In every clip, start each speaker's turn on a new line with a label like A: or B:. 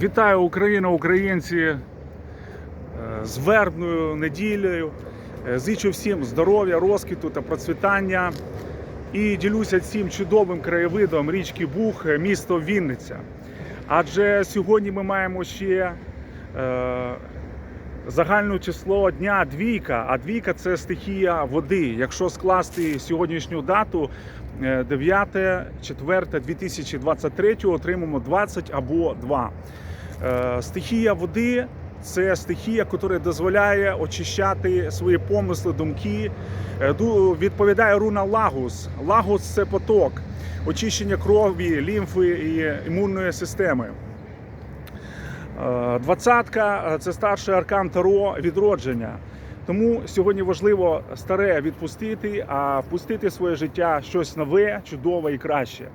A: Вітаю Україну, українці е, з вербною неділею. Е, Зичу всім здоров'я, розквіту та процвітання. І ділюся цим чудовим краєвидом річки Буг, е, місто Вінниця. Адже сьогодні ми маємо ще загальне число дня двійка, а двійка це стихія води. Якщо скласти сьогоднішню дату е, 9.4.2023, отримаємо 20 або 2. Е, Стихія води це стихія, яка дозволяє очищати свої помисли, думки. Е, Відповідає руна Лагус. Лагус це поток, очищення крові, лімфи і імунної системи. Е, Двадцятка е, це старший аркан Таро відродження. Тому сьогодні важливо старе відпустити, а впустити своє життя щось нове, чудове і краще.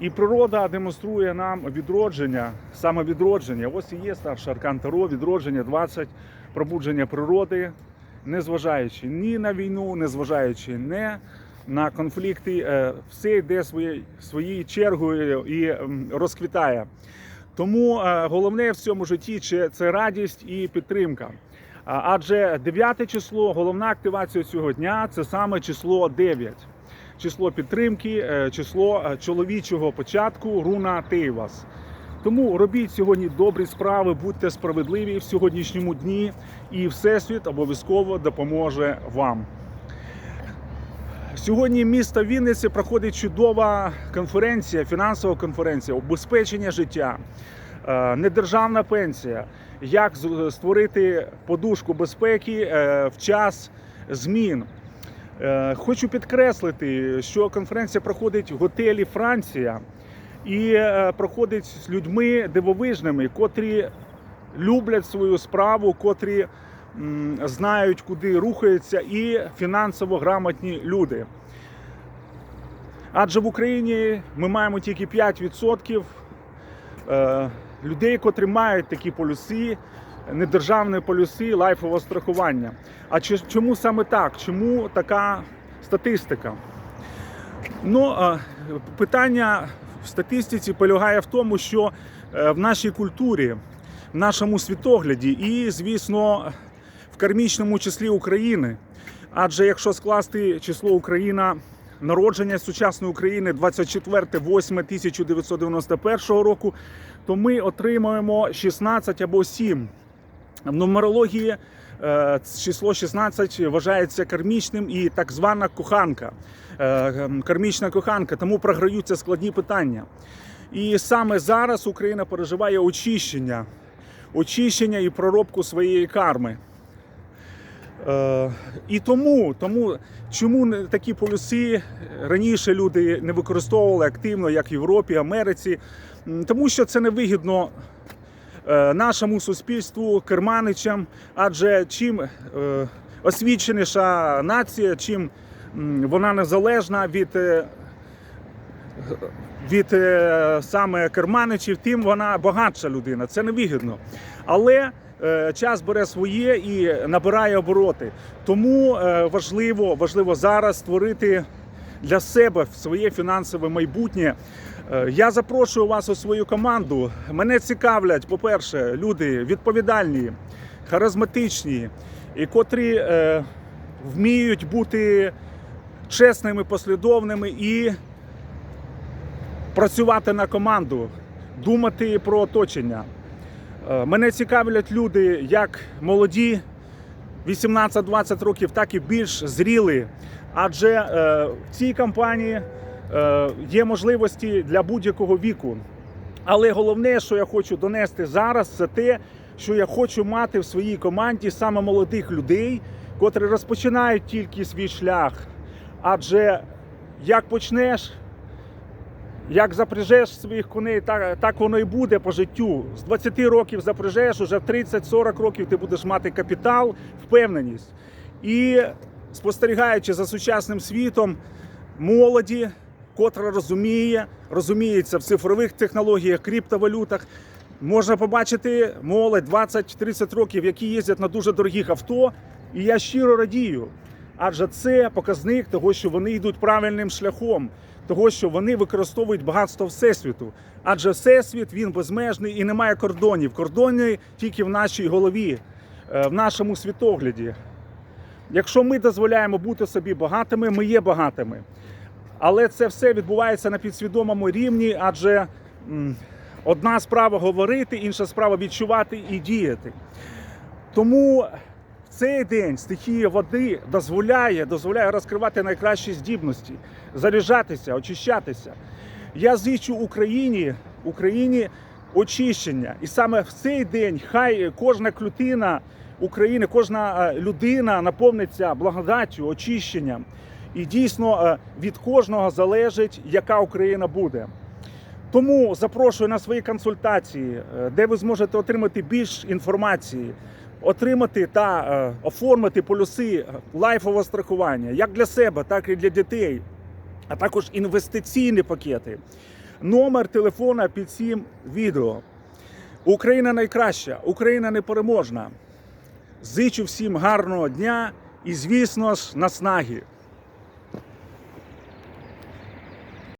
A: І природа демонструє нам відродження, саме відродження. Ось і є старший аркан Таро, відродження 20, пробудження природи, незважаючи ні на війну, незважаючи не на конфлікти, е, все йде своєю своєю чергою і розквітає. Тому е, головне в цьому житті це радість і підтримка. Адже 9 число, головна активація цього дня це саме число 9. Число підтримки, е, число е, чоловічого початку, руна Тейвас. Тому робіть сьогодні добрі справи, будьте справедливі в сьогоднішньому дні, і Всесвіт обов'язково допоможе вам. Сьогодні місто Вінниці проходить чудова конференція, фінансова конференція, обезпечення життя, е, недержавна пенсія, як створити подушку безпеки е, в час змін. Е, Хочу підкреслити, що конференція проходить в готелі Франція і проходить з людьми дивовижними, котрі люблять свою справу, котрі знають, куди рухаються, і фінансово грамотні люди. Адже в Україні ми маємо тільки 5% е, людей, котрі мають такі полюси, недержавні полюси лайфового страхування. А чому саме так? Чому така статистика? Ну, е, питання в статистиці полягає в тому, що е, в нашій культурі, в нашому світогляді і, звісно, в кармічному числі України. Адже якщо скласти число Україна, народження сучасної України 24.08.1991 року, то ми отримаємо 16 або 7. В нумерології е, число 16 вважається кармічним і так звана коханка. Е, Кармічна коханка, тому програються складні питання. І саме зараз Україна переживає очищення, очищення і проробку своєї карми. Е, і тому, тому чому такі полюси раніше люди не використовували активно, як в Європі, Америці, тому що це невигідно е, нашому суспільству, керманичам, адже чим е, освіченіша нація, чим вона незалежна від. Від саме керманичів, тим вона багатша людина. Це невигідно. Але час бере своє і набирає обороти. Тому е, важливо, важливо зараз створити для себе своє фінансове майбутнє. Е, Я запрошую вас у свою команду. Мене цікавлять, по-перше, люди відповідальні, харизматичні, і котрі е, вміють бути чесними, послідовними і працювати на команду, думати про оточення. Е, Мене цікавлять люди як молоді, 18-20 років, так і більш зрілі. Адже е, в цій компанії е, є можливості для будь-якого віку. Але головне, що я хочу донести зараз, це те, що я хочу мати в своїй команді саме молодих людей, котрі розпочинають тільки свій шлях. Адже як почнеш, як запряжеш своїх коней, так, так воно і буде по життю. З 20 років запряжеш, уже в 30-40 років ти будеш мати капітал, впевненість. І спостерігаючи за сучасним світом, молоді, котра розуміє, розуміється в цифрових технологіях, криптовалютах. Можна побачити молодь 20-30 років, які їздять на дуже дорогих авто. І я щиро радію. Адже це показник того, що вони йдуть правильним шляхом. того, що вони використовують багатство Всесвіту. Адже Всесвіт він безмежний і немає кордонів. Кордони тільки в нашій голові, е, в нашому світогляді. Якщо ми дозволяємо бути собі багатими, ми є багатими. Але це все відбувається на підсвідомому рівні, адже одна справа говорити, інша справа відчувати і діяти. Тому цей день стихія води дозволяє, дозволяє розкривати найкращі здібності, заряджатися, очищатися. Я зичу Україні, Україні очищення. І саме в цей день хай кожна клітина України, кожна е, людина наповниться благодаттю, очищенням. І дійсно е, від кожного залежить, яка Україна буде. Тому запрошую на свої консультації, е, де ви зможете отримати більш інформації, отримати та е, оформити полюси лайфового страхування як для себе, так і для дітей, а також інвестиційні пакети. Номер телефона під цим відео. Україна найкраща, Україна непереможна. Зичу всім гарного дня і, звісно ж, наснаги.